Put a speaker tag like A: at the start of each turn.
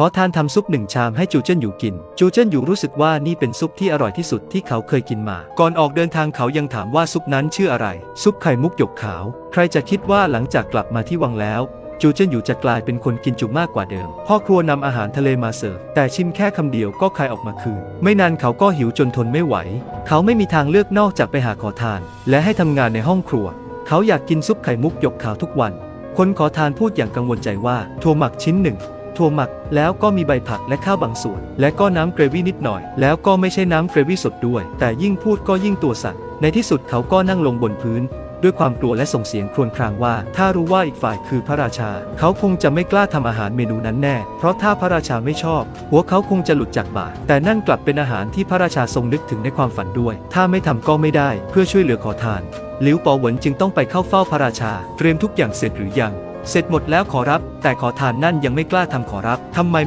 A: ขอทานทำซุปหนึ่งชามให้จูเจิ้นอยู่กิน จูเจิ้นอยู่รู้สึกว่านี่เป็นซุปที่อร่อยที่สุดที่เขาเคยกินมา ก่อนออกเดินทางเขายังถามว่าซุปนั้นชื่ออะไร ซุปไข่มุกหยกขาว ใครจะคิดว่าหลังจากกลับมาที่วังแล้ว จูเจิ้นอยู่จะกลายเป็นคนกินจุมากกว่าเดิม พ่อครัวนำอาหารทะเลมาเสิร์ฟ แต่ชิมแค่คำเดียวก็คายออกมาคืน ไม่นานเขาก็หิวจนทนไม่ไหว เขาไม่มีทางเลือกนอกจากไปหาขอทาน และให้ทำงานในห้องครัว เขาอยากกินซุปไข่มุกหยกขาวทุกวัน คนขอทานพูดอย่างกังวลใจว่าถั่วหมักชิ้นหนึ่ง ถั่วหมัก แล้วก็มีใบผักและข้าวบางส่วน และก็น้ำเกรวี่นิดหน่อย แล้วก็ไม่ใช่น้ำเกรวี่สดด้วย แต่ยิ่งพูดก็ยิ่งตัวสั่นในที่สุดเขาก็นั่งลงบนพื้น ด้วยความกลัวและส่งเสียงครวญครางว่า ถ้ารู้ว่าอีกฝ่ายคือพระราชา เขาคงจะไม่กล้าทำอาหารเมนูนั้นแน่ เพราะถ้าพระราชาไม่ชอบ หัวเขาคงจะหลุดจากบาตรแต่นั่นกลับเป็นอาหารที่พระราชาทรงนึกถึงในความฝันด้วย ถ้าไม่ทำก็ไม่ได้ เพื่อช่วยเหลือขอทานหลิวปอหวนจึงต้องไปเข้าเฝ้าพระราชา เตรียมทุกอย่างเสร็จหรือยัง เสร็จหมดแล้วขอรับ แต่ขอทานนั่นยังไม่กล้าทำขอรับทำไมไม่